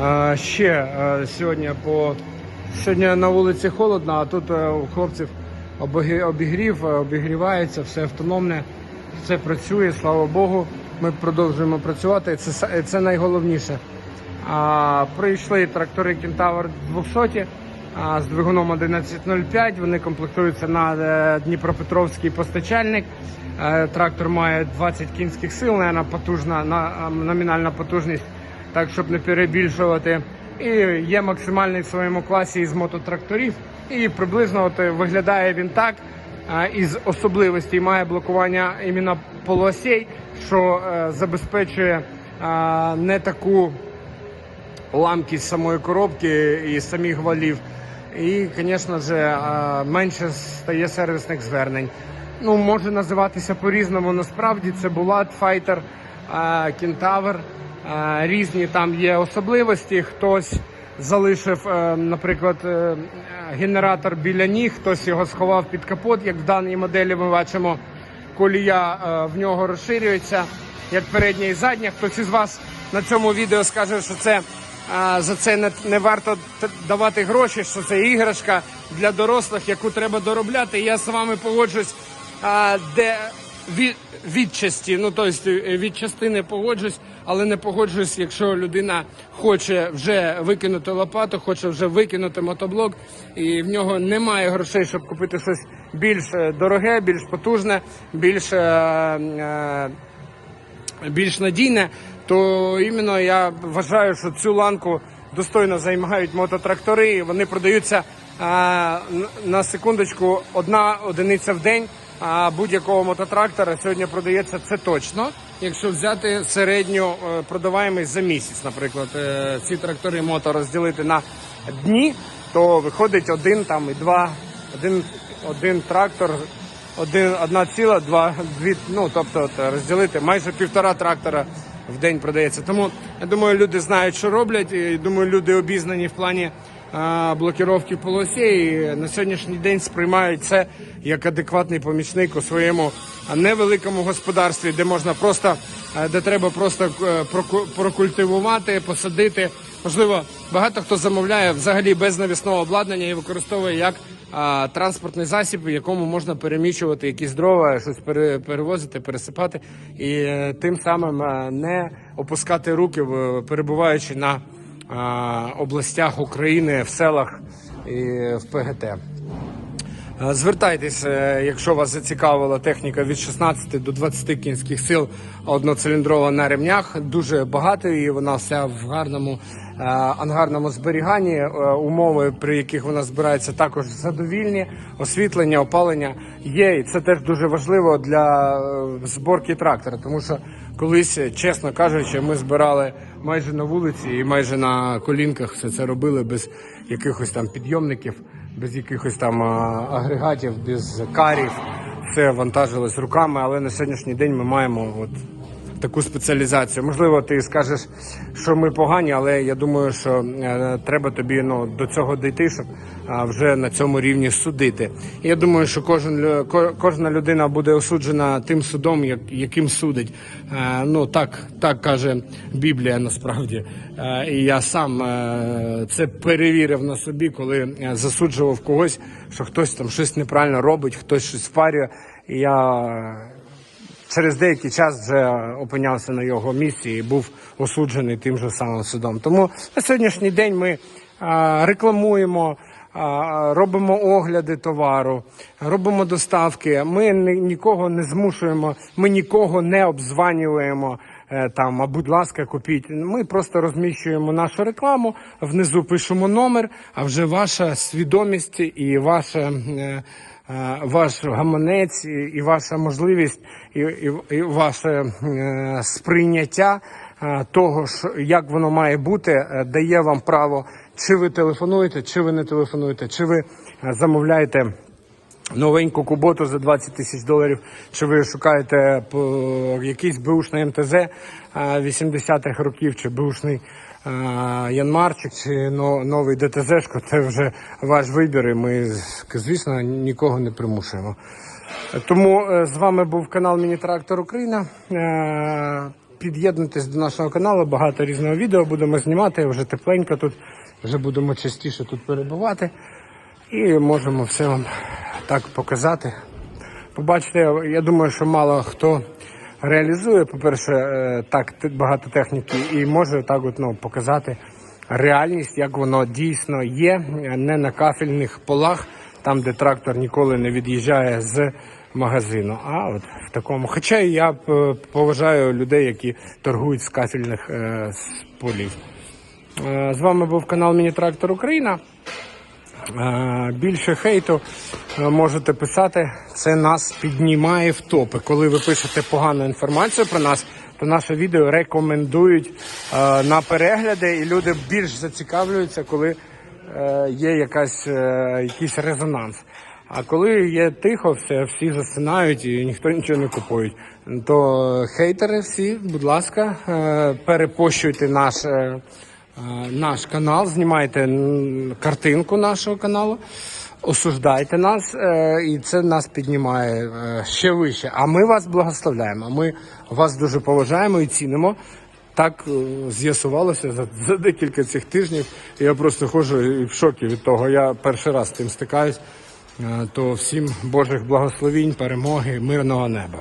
А, ще е, сьогодні по сьогодні на вулиці холодно, а тут е, у хлопців обігрів, е, обігрівається, все автономне, все працює, слава Богу. Ми продовжуємо працювати. Це це найголовніше. А, прийшли трактори Кентавр 200 а, з двигуном 1105. Вони комплектуються на е, Дніпропетровський постачальник. Е, Трактор має 20 кінських сил, наверно, потужна на номінальна потужність, так щоб не перебільшувати. І є максимальний в своєму класі із мототракторів. І приблизно от е, виглядає він так. Із особливостей має блокування іменно полуосей, що е, забезпечує не таку ламкість самої коробки і самих валів. І, звісно ж, менше стає сервісних звернень. Ну, може називатися по-різному. Насправді це Булат, Файтер, Кентавр. Різні там є особливості. Хтось залишив, е, наприклад, е, генератор біля ніг, хтось його сховав під капот, як в даній моделі ми бачимо колія е, в нього розширюється, як передня і задня. Хтось із вас на цьому відео скаже, що це за це не, не варто давати гроші, що це іграшка для дорослих, яку треба доробляти. Я з вами погоджусь, де від, відчасті, ну тобто від частини погоджусь, але не погоджуюсь, якщо людина хоче вже викинути лопату, хоче вже викинути мотоблок, і в нього немає грошей, щоб купити щось більш е, дороге, більш потужне, більш, е, більш надійне, то іменно я вважаю, що цю ланку достойно займають мототрактори. і Вони продаються е, на секундочку одна одиниця в день. Будь-якого мототрактора сьогодні продається це точно. Якщо взяти середню е, продаваємість за місяць, наприклад, е, ці трактори мото розділити на дні, то виходить один там і два, один, один трактор, один, одна ціла, два, дві, ну тобто розділити майже півтора трактора в день продається. Тому я думаю, люди знають, що роблять. І думаю, люди обізнані в плані а, блокіровки полосей. І на сьогоднішній день сприймають це як адекватний помічник у своєму невеликому господарстві, де можна просто, де треба просто е, проку- прокультивувати, посадити. Можливо, багато хто замовляє взагалі без навісного обладнання і використовує як а, транспортний засіб, в якому можна переміщувати якісь дрова, щось пере- перевозити, пересипати, і е, тим самим е, не опускати руки, перебуваючи на областях України в селах і в ПГТ. Е, Звертайтесь, е, якщо вас зацікавила техніка від 16 до 20 кінських сил одноциліндрова на ремнях. Дуже багато і вона вся в гарному е, ангарному зберіганні. Е, Умови, при яких вона збирається, також задовільні. Освітлення, опалення є, і це теж дуже важливо для зборки трактора, тому що колись, чесно кажучи, ми збирали майже на вулиці і майже на колінках все це робили без якихось там підйомників без якихось там агрегатів, без карів. Все вантажилось руками, але на сьогоднішній день ми маємо от таку спеціалізацію. Можливо, ти скажеш, що ми погані, але я думаю, що е, треба тобі ну, до цього дійти, щоб вже на цьому рівні судити. Я думаю, що кожен кожна людина буде осуджена тим судом, яким судить. Е, ну так, так каже Біблія насправді. Е, і я сам це перевірив на собі, коли засуджував когось, що хтось там щось неправильно робить, хтось щось впарює. І я через деякий час вже опинявся на його місці і був осуджений тим же самим судом. Тому на сьогоднішній день ми рекламуємо. Робимо огляди товару, робимо доставки. Ми нікого не змушуємо, ми нікого не обзванюємо е, там. А будь ласка, купіть. Ми просто розміщуємо нашу рекламу. Внизу пишемо номер. А вже ваша свідомість і ваша. Е, ваш гаманець і, ваша можливість, і, і, і ваше е, сприйняття е, того, що, як воно має бути, дає вам право, чи ви телефонуєте, чи ви не телефонуєте, чи ви замовляєте. Новеньку куботу за 20 тисяч доларів, чи ви шукаєте якийсь беушний МТЗ е, 80-х років, чи беушний е, Янмарчик, чи новий ДТЗ-шко, це вже ваш вибір, і ми, звісно, нікого не примушуємо. Тому е, з вами був канал Міні Трактор Україна. Е, під'єднуйтесь до нашого каналу, багато різного відео будемо знімати, вже тепленько тут, вже будемо частіше тут перебувати. І можемо все вам так показати. Побачите, я думаю, що мало хто реалізує, по-перше, е, так багато техніки і може так от, ну, показати реальність, як воно дійсно є, не на кафельних полах, там, де трактор ніколи не від'їжджає з магазину. А от в такому. Хоча я е, поважаю людей, які торгують з кафельних е, з полів. Е, З вами був канал Міні-Трактор Україна. Е, Більше хейту е, можете писати. Це нас піднімає в топи. Коли ви пишете погану інформацію про нас, то наше відео рекомендують е, на перегляди, і люди більш зацікавлюються, коли є якась, якийсь резонанс. А коли є тихо, все, всі засинають і ніхто нічого не купує, то хейтери всі, будь ласка, перепощуйте наш. Наш канал, знімайте картинку нашого каналу, осуждайте нас, е, і це нас піднімає е, ще вище. А ми вас благословляємо. Ми вас дуже поважаємо і цінимо. Так е, з'ясувалося за, за декілька цих тижнів. Я просто ходжу в шокі від того. Я перший раз з тим стикаюсь. То всім Божих благословінь, перемоги, мирного неба.